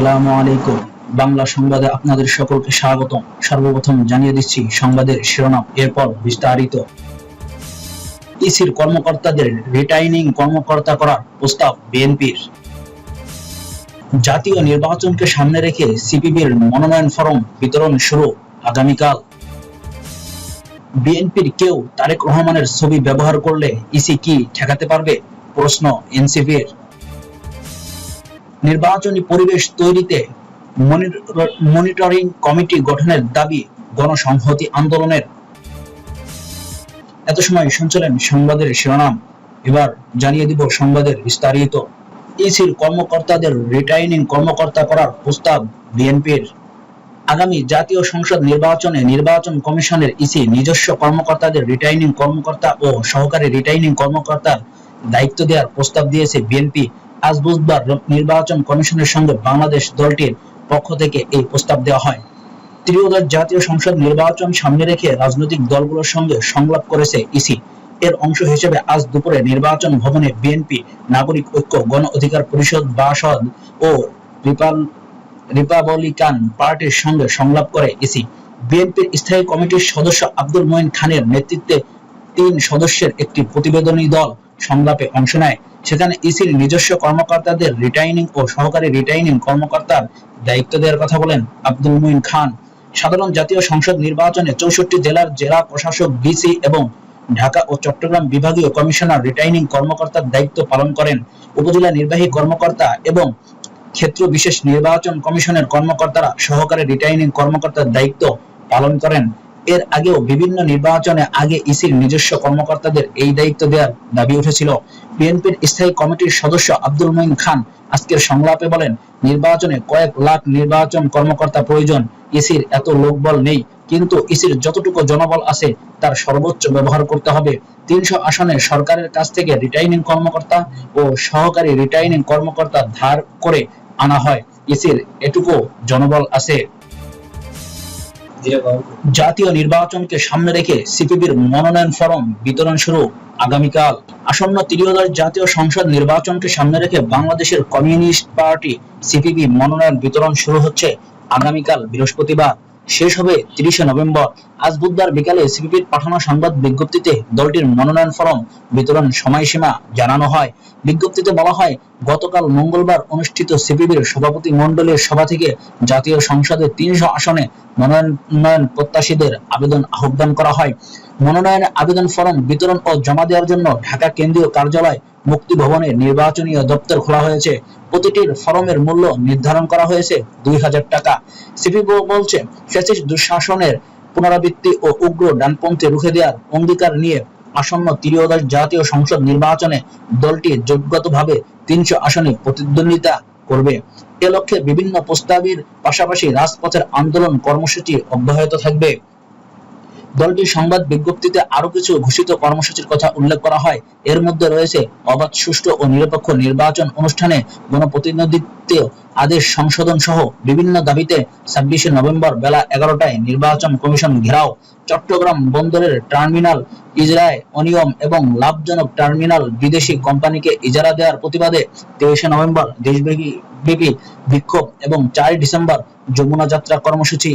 আসসালামু আলাইকুম। বাংলা সংবাদে আপনাদের সকলকে স্বাগতম। সর্বপ্রথম জানিয়ে দিচ্ছি সংবাদের শিরোনাম, এরপর বিস্তারিত। ইসির কর্মকর্তাদের রিটাইনিং কর্মকর্তা করার প্রস্তাব বিএনপির। জাতীয় নির্বাচনকে সামনে রেখে সিপিবির মনোনয়ন ফরম বিতরণ শুরু আগামীকাল। বিএনপির কেউ তারেক রহমানের ছবি ব্যবহার করলে ইসি কি ঠেকাতে পারবে? প্রশ্ন এনসিপির। নির্বাচনী পরিবেশ তৈরিতে মনিটরিং কমিটি গঠনের দাবি গণসংহতি আন্দোলনের। এত সময় শুনছিলেন সংবাদের শিরোনাম, এবার জানিয়ে দিব সংবাদের বিস্তারিত। ইসির কর্মকর্তাদের রিটাইনিং কর্মকর্তা করার প্রস্তাব বিএনপির। আগামী জাতীয় সংসদ নির্বাচনে নির্বাচন কমিশনের ইসি নিজস্ব কর্মকর্তাদের রিটাইনিং কর্মকর্তা ও সহকারী রিটাইনিং কর্মকর্তার দায়িত্ব দেওয়ার প্রস্তাব দিয়েছে বিএনপি আজ বুধবার নির্বাচন কমিশনের সঙ্গে বাংলাদেশ দলটির পক্ষ থেকে এই প্রস্তাব দেওয়া হয়। ত্রিয়োদশ জাতীয় সংসদ নির্বাচন সামনে রেখে রাজনৈতিক দলগুলোর সঙ্গে সংলাপ করেছে ইসি। এর অংশ হিসেবে আজ দুপুরে নির্বাচন ভবনে বিএনপি, নাগরিক ঐক্য, গণ অধিকার পরিষদ, বাসদ ও রিপাবলিকান পার্টির সঙ্গে সংলাপ করে ইসি। বিএনপির স্থায়ী কমিটির সদস্য আব্দুল মঈন খানের নেতৃত্বে তিন সদস্যের একটি প্রতিবেদনী দল সংলাপে অংশ নেয়। সেখানে ইসির নিজস্ব কর্মকর্তাদের রিটাইনিং ও সহকারী রিটাইনিং কর্মকর্তার দায়িত্ব দেওয়ার কথা বলেন আব্দুল মঈন খান। সাধারণ জাতীয় সংসদ নির্বাচনে চৌষট্টি জেলার জেলা প্রশাসক, ডিসি এবং ঢাকা ও চট্টগ্রাম বিভাগীয় কমিশনার রিটাইনিং কর্মকর্তার দায়িত্ব পালন করেন। উপজেলা নির্বাহী কর্মকর্তা এবং ক্ষেত্র বিশেষ নির্বাচন কমিশনের কর্মকর্তারা সহকারী রিটার্নিং কর্মকর্তার দায়িত্ব পালন করেন। এর আগেও বিভিন্ন নির্বাচনে আগে ইসির নিজস্ব কর্মকর্তাদের এই দায়িত্ব দেওয়ার দাবি উঠেছিল। বিএনপির স্থায়ী কমিটির সদস্য আব্দুল মঈন খান আজকের সংলাপে বলেন, নির্বাচনে কয়েক লাখ নির্বাচন কর্মকর্তা প্রয়োজন, ইসির এত লোকবল নেই, কিন্তু ইসির যতটুকু জনবল আছে তার সর্বোচ্চ ব্যবহার করতে হবে। তিনশো আসনে সরকারের কাছ থেকে রিটার্নিং কর্মকর্তা ও সহকারী রিটার্নিং কর্মকর্তা ধার করে আনা হয়। ইসির এটুকু জনবল আছে। জাতীয় নির্বাচনকে সামনে রেখে সিপিবির মনোনয়ন ফরম বিতরণ শুরু আগামীকাল। আসন্ন ত্রিয়োদশ জাতীয় সংসদ নির্বাচনকে সামনে রেখে বাংলাদেশের কমিউনিস্ট পার্টি সিপিবি মনোনয়ন বিতরণ শুরু হচ্ছে আগামীকাল বৃহস্পতিবার। শেষ হবে তিরিশে নভেম্বর। আজ বুধবার বিকালে সিপিবির পাঠানো সংবাদ বিজ্ঞপ্তিতে দলটির মনোনয়ন ফরম বিতরণ সময়সীমা জানানো হয়। বিজ্ঞপ্তিতে বলা হয়, গতকাল মঙ্গলবার অনুষ্ঠিত সিপিবির সভাপতি মণ্ডলীর সভা থেকে জাতীয় সংসদে তিনশো আসনে মনোনয়ন প্রত্যাশীদের আবেদন আহ্বান করা হয়। মনোনয়ন আবেদন ফরম বিতরণ ও জমা দেওয়ার জন্য ঢাকা কেন্দ্রীয় কার্যালয় মুক্তি ভবনে নির্বাচনী দপ্তর খোলা হয়েছে। প্রতিটির ফরমের মূল্য নির্ধারণ করা হয়েছে দুই হাজার টাকা। সিপি বলছে, ফ্যাসিস্ট দুঃশাসনের পুনরাবৃত্তি ও উগ্র ডানপন্থী রুখে দেওয়ার অঙ্গীকার নিয়ে আসন্ন ত্রিয়োদশ জাতীয় সংসদ নির্বাচনে দলটি যোগ্যতভাবে তিনশো আসনে প্রতিদ্বন্দ্বিতা করবে। এ লক্ষ্যে বিভিন্ন প্রস্তাবের পাশাপাশি রাজপথের আন্দোলন কর্মসূচি অব্যাহত থাকবে। দলটির সংবাদ বিজ্ঞপ্তিতে আরও কিছু ঘোষিত কর্মসূচির কথা উল্লেখ করা হয়। এর মধ্যে রয়েছে অবাধ, সুষ্ঠু ও নিরপেক্ষ নির্বাচন অনুষ্ঠানে গণপ্রতিনিধিত্ব আদেশ, সংশোধন সহ বিভিন্ন দাবিতে ছাব্বিশে নভেম্বর বেলা এগারোটায় নির্বাচন কমিশন ঘেরাও, চট্টগ্রাম বন্দরের টার্মিনাল ইজরায় অনিয়ম এবং লাভজনক টার্মিনাল বিদেশি কোম্পানিকে ইজারা দেওয়ার প্রতিবাদে তেইশে নভেম্বর দেশব্যাপী ব্যাপী বিক্ষোভ এবং চার ডিসেম্বর যমুনা যাত্রা কর্মসূচি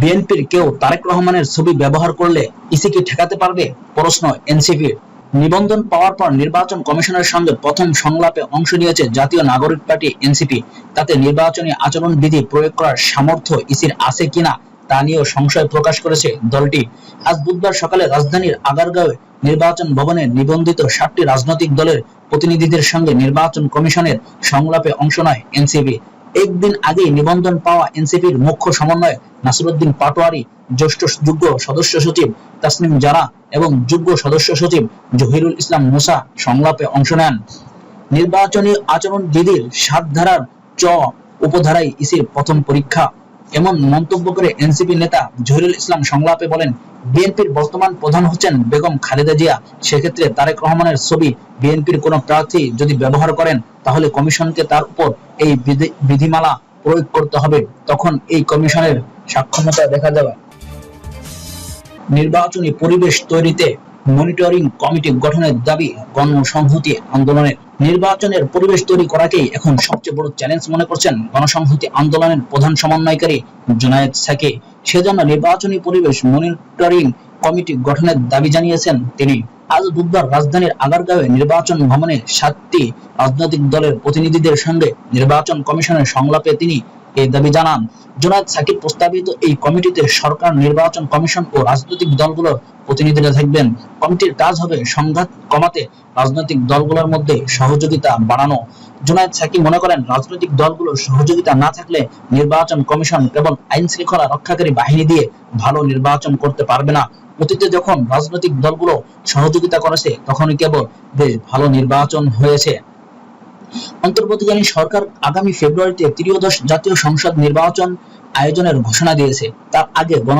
বিএনপির কেউ তারেক রহমানের ছবি ব্যবহার করলে ইসি কি ঠেকাতে পারবে? প্রশ্ন এনসিপির। নিবন্ধন পাওয়ার পর নির্বাচন কমিশনের সঙ্গে প্রথম সংলাপে অংশ নিয়েছে জাতীয় নাগরিক পার্টি এনসিপি। তাতে নির্বাচনী আচরণ বিধি প্রয়োগ করার সামর্থ্য ইসির আছে কিনা তা নিয়েও সংশয় প্রকাশ করেছে দলটি। আজ বুধবার সকালে রাজধানীর আগারগাঁওয়ে নির্বাচন ভবনে নিবন্ধিত সাতটি রাজনৈতিক দলের প্রতিনিধিদের সঙ্গে নির্বাচন কমিশনের সংলাপে অংশ নেয় এনসিপি। একদিন আগে নিবন্ধন পাওয়া এনসিপির মুখ্য সমন্বয় নাসিরুদ্দিন পাটোয়ারি, জ্যেষ্ঠ যুগ্ম সদস্য সচিব তাসনিম জারা এবং যুগ্ম সদস্য সচিব জহিরুল ইসলাম মুসা সংলাপে অংশ নেন। নির্বাচনী আচরণ বিধির সাত ধারার চ উপধারায় ইসির প্রথম পরীক্ষা এমন মন্তব্য করে এনসিপি নেতা জহিরুল ইসলাম সংলাপে বলেন, বিএনপির বর্তমান প্রধান হচ্ছেন বেগম খালেদা জিয়া। সেক্ষেত্রে তারেক রহমানের ছবি বিএনপির কোনো প্রার্থী যদি ব্যবহার করেন, তাহলে কমিশনকে তার উপর এই বিধি- বিধিমালা প্রয়োগ করতে হবে। তখন এই কমিশনের সক্ষমতা দেখা যাবে। নির্বাচনী পরিবেশ তৈরিতে মনিটরিং কমিটি গঠনের দাবি গণসংহতি আন্দোলনের নির্বাচনের পরিবেশ তৈরি করাকেই এখন সবচেয়ে বড় চ্যালেঞ্জ মনে করছেন গণসংহতি আন্দোলনের প্রধান সমন্বয়কারী জুনায়েদ সাকি। সেজন্য নির্বাচনী পরিবেশ মনিটরিং কমিটি গঠনের দাবি জানিয়েছেন তিনি। আজ বুধবার রাজধানীর আগারগাঁওয়ে নির্বাচন ভবনে সাতটি রাজনৈতিক দলের প্রতিনিধিদের সঙ্গে নির্বাচন কমিশনের সংলাপে তিনি এই দাবি জানান, জোনায়েদ সাকিব প্রস্তাবিত এই কমিটিতে সরকার, নির্বাচন কমিশন ও রাজনৈতিক দলগুলোর প্রতিনিধিরা থাকবেন। কমিটির কাজ হবে সংঘাত কমাতে রাজনৈতিক দলগুলোর মধ্যে সহযোগিতা বাড়ানো। জোনায়েদ সাকিব মনে করেন, রাজনৈতিক দলগুলোর সহযোগিতা না থাকলে নির্বাচন কমিশন কেবল আইন শৃঙ্খলা রক্ষাকারী বাহিনী দিয়ে ভালো নির্বাচন করতে পারবে না। অতীতে যখন রাজনৈতিক দলগুলো সহযোগিতা করেছে, তখনই কেবল বেশ ভালো নির্বাচন হয়েছে। অন্তর্বর্তীকালীন সরকার আগামী ফেব্রুয়ারিতে ত্রিয়োদশ জাতীয় সংসদ নির্বাচন আয়োজনের ঘোষণা দিয়েছে। তার আগে গণ,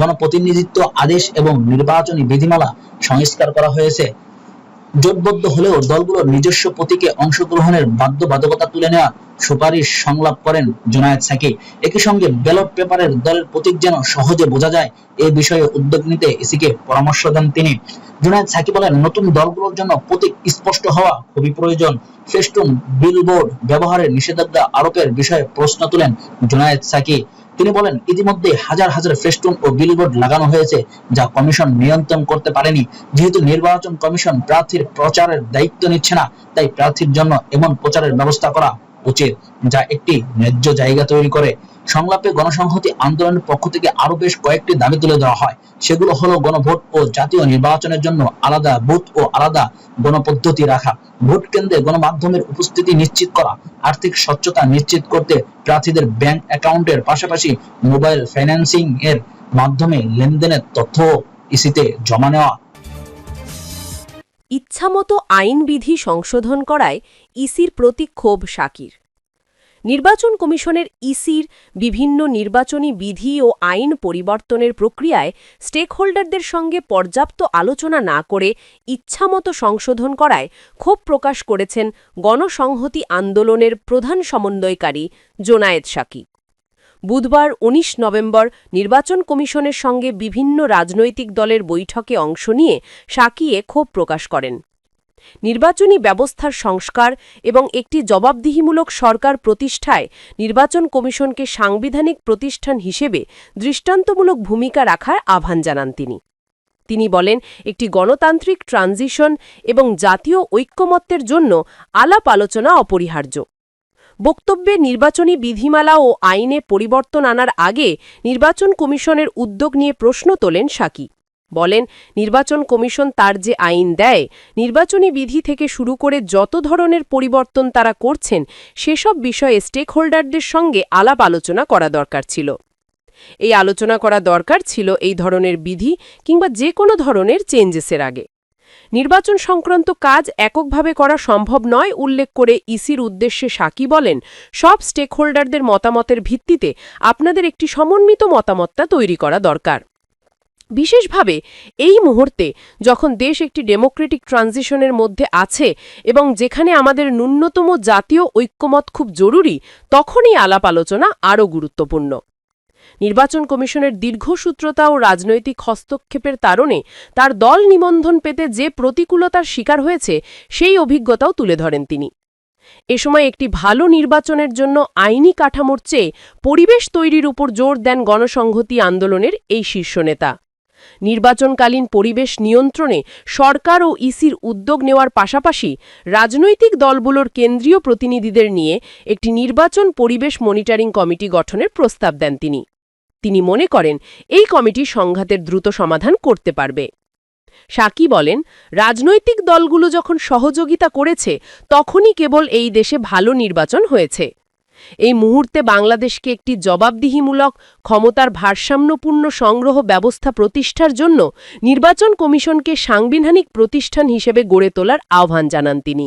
গণপ্রতিনিধিত্ব আদেশ এবং নির্বাচনী বিধিমালা সংস্কার করা হয়েছে। জোটবদ্ধ হলেও দলগুলোর নিজস্ব প্রতীকে অংশগ্রহণের বাধ্যবাধকতা তুলে নেওয়া সুপারিশ সংলাপ করেন জুনায়েদ সাকি। একই সঙ্গে ব্যালট পেপারের দলের প্রতীক যেন সহজে বোঝা যায়, এ বিষয়ে উদ্যোগ নিতে ইসিকে পরামর্শ দেন তিনি। জুনায়েদ সাকি বলেন, নতুন দলগুলোর জন্য প্রতীক স্পষ্ট হওয়া খুবই প্রয়োজন। ফেস্টুন, বিলবোর্ড ব্যবহারের নিষেধাজ্ঞা আরোপের বিষয়ে প্রশ্ন তুলেন জুনায়েদ সাকি। তিনি বলেন ইতিমধ্যে হাজার হাজার ফেস্টুন ও বিলবোর্ড লাগানো হয়েছে, যা কমিশন নিয়ন্ত্রণ করতে পারেনি। যেহেতু নির্বাচন কমিশন প্রার্থীর প্রচারের দায়িত্ব নিচ্ছে না, তাই প্রার্থীর জন্য এমন প্রচারের ব্যবস্থা করা উচিত, যা একটি ন্যায্য জায়গা তৈরি করে। সংলাপে গণসংহতি আন্দোলনের পক্ষ থেকে আরও বেশ কয়েকটি দাবি তুলে দেওয়া হয়। সেগুলো হলো গণভোট ও জাতীয় নির্বাচনের জন্য আলাদা বুথ ও আলাদা গণপদ্ধতি রাখা, ভোট কেন্দ্রে গণমাধ্যমের উপস্থিতি নিশ্চিত করা, আর্থিক স্বচ্ছতা নিশ্চিত করতে প্রার্থীদের ব্যাংক অ্যাকাউন্টের পাশাপাশি মোবাইল ফাইন্যান্সিং এর মাধ্যমে লেনদেনের তথ্য ইসিতে জমা নেওয়া। ইচ্ছামতো আইনবিধি সংশোধন করায় ইসির প্রতি ক্ষোভ শাকির। নির্বাচন কমিশনের ইসির বিভিন্ন নির্বাচনী বিধি ও আইন পরিবর্তনের প্রক্রিয়ায় স্টেকহোল্ডারদের সঙ্গে পর্যাপ্ত আলোচনা না করে ইচ্ছামতো সংশোধন করায় ক্ষোভ প্রকাশ করেছেন গণসংহতি আন্দোলনের প্রধান সমন্বয়কারী জোনায়েদ শাকি। বুধবার ১৯ নভেম্বর নির্বাচন কমিশনের সঙ্গে বিভিন্ন রাজনৈতিক দলের বৈঠকে অংশ নিয়ে সাকিয়ে ক্ষোভ প্রকাশ করেন। নির্বাচনী ব্যবস্থার সংস্কার এবং একটি জবাবদিহিমূলক সরকার প্রতিষ্ঠায় নির্বাচন কমিশনকে সাংবিধানিক প্রতিষ্ঠান হিসেবে দৃষ্টান্তমূলক ভূমিকা রাখার আহ্বান জানান তিনি। তিনি বলেন, একটি গণতান্ত্রিক ট্রানজিশন এবং জাতীয় ঐক্যমত্যের জন্য আলাপ আলোচনা অপরিহার্য। বক্তব্যে নির্বাচনী বিধিমালা ও আইনে পরিবর্তন আনার আগে নির্বাচন কমিশনের উদ্যোগ নিয়ে প্রশ্ন তোলেন সাকি। বলেন, নির্বাচন কমিশন তার যে আইন দেয়, নির্বাচনী বিধি থেকে শুরু করে যত ধরনের পরিবর্তন তারা করছেন, সেসব বিষয়ে স্টেকহোল্ডারদের সঙ্গে আলাপ আলোচনা করা দরকার ছিল। এই আলোচনা করা দরকার ছিল এই ধরনের বিধি কিংবা যে কোনো ধরনের চেঞ্জেসের আগে। নির্বাচন সংক্রান্ত কাজ এককভাবে করা সম্ভব নয়, উল্লেখ করে ইসির উদ্দেশ্যে সাকি বলেন, সব স্টেকহোল্ডারদের মতামতের ভিত্তিতে আপনাদের একটি সমন্বিত মতামতটা তৈরি করা দরকার। বিশেষভাবে এই মুহূর্তে যখন দেশ একটি ডেমোক্রেটিক ট্রানজিশনের মধ্যে আছে এবং যেখানে আমাদের ন্যূনতম জাতীয় ঐক্যমত খুব জরুরি, তখনই আলাপ আলোচনা আরও গুরুত্বপূর্ণ। নির্বাচন কমিশনের দীর্ঘসূত্রতা ও রাজনৈতিক হস্তক্ষেপের তারণে তার দল নিবন্ধন পেতে যে প্রতিকূলতার শিকার হয়েছে, সেই অভিজ্ঞতাও তুলে ধরেন তিনি। এ সময় একটি ভালো নির্বাচনের জন্য আইনি কাঠামোর চেয়ে পরিবেশ তৈরির উপর জোর দেন গণসংহতি আন্দোলনের এই শীর্ষ নেতা। নির্বাচনকালীন পরিবেশ নিয়ন্ত্রণে সরকার ও ইসির উদ্যোগ নেওয়ার পাশাপাশি রাজনৈতিক দলগুলোর কেন্দ্রীয় প্রতিনিধিদের নিয়ে একটি নির্বাচন পরিবেশ মনিটরিং কমিটি গঠনের প্রস্তাব দেন তিনি। তিনি মনে করেন, এই কমিটি সংঘাতের দ্রুত সমাধান করতে পারবে। সাকি বলেন, রাজনৈতিক দলগুলো যখন সহযোগিতা করেছে, তখনই কেবল এই দেশে ভালো নির্বাচন হয়েছে। এই মুহূর্তে বাংলাদেশকে একটি জবাবদিহিমূলক, ক্ষমতার ভারসাম্যপূর্ণ সংগ্রহ ব্যবস্থা প্রতিষ্ঠার জন্য নির্বাচন কমিশনকে সাংবিধানিক প্রতিষ্ঠান হিসেবে গড়ে তোলার আহ্বান জানান তিনি।